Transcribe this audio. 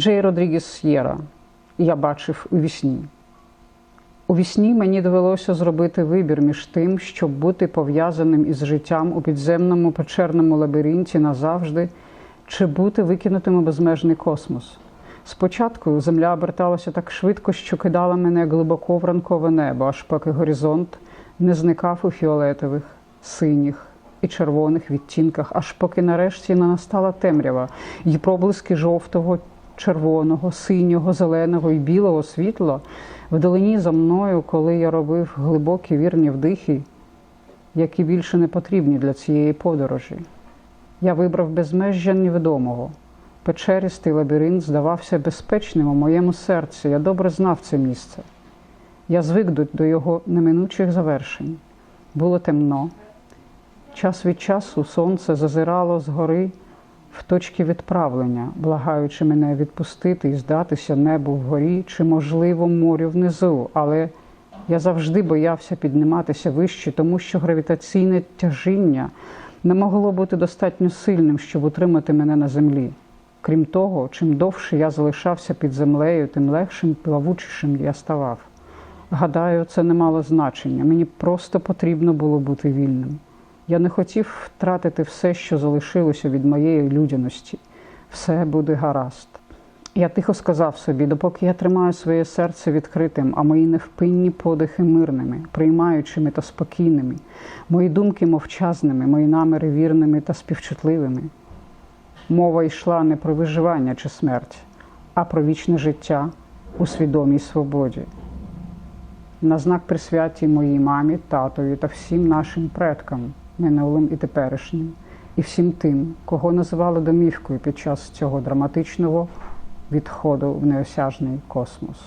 Джей Родрігес С'єра. Я бачив у вісні. У вісні мені довелося зробити вибір між тим, щоб бути пов'язаним із життям у підземному печерному лабіринті назавжди, чи бути викинутим у безмежний космос. Спочатку земля оберталася так швидко, що кидала мене глибоко в ранкове небо, аж поки горизонт не зникав у фіолетових, синіх і червоних відтінках, аж поки нарешті не настала темрява, і проблиски жовтого, червоного, синього, зеленого і білого світла вдалині за мною, коли я робив глибокі вірні вдихи, які більше не потрібні для цієї подорожі. Я вибрав безмежжя невідомого. Печеристий лабіринт здавався безпечним у моєму серці. Я добре знав це місце. Я звик до- його неминучих завершень. Було темно. Час від часу сонце зазирало згори в точки відправлення, благаючи мене відпустити і здатися небу вгорі чи, можливо, морю внизу. Але я завжди боявся підніматися вище, тому що гравітаційне тяжіння не могло бути достатньо сильним, щоб утримати мене на землі. Крім того, чим довше я залишався під землею, тим легшим, плавучішим я ставав. Гадаю, це не мало значення. Мені просто потрібно було бути вільним. Я не хотів втратити все, що залишилося від моєї людяності. Все буде гаразд. Я тихо сказав собі, допоки я тримаю своє серце відкритим, а мої невпинні подихи мирними, приймаючими та спокійними, мої думки мовчазними, мої наміри вірними та співчутливими. Мова йшла не про виживання чи смерть, а про вічне життя у свідомій свободі. На знак присвяті моїй мамі, татові та всім нашим предкам, минулим і теперішнім, і всім тим, кого називали домівкою під час цього драматичного відходу в неосяжний космос.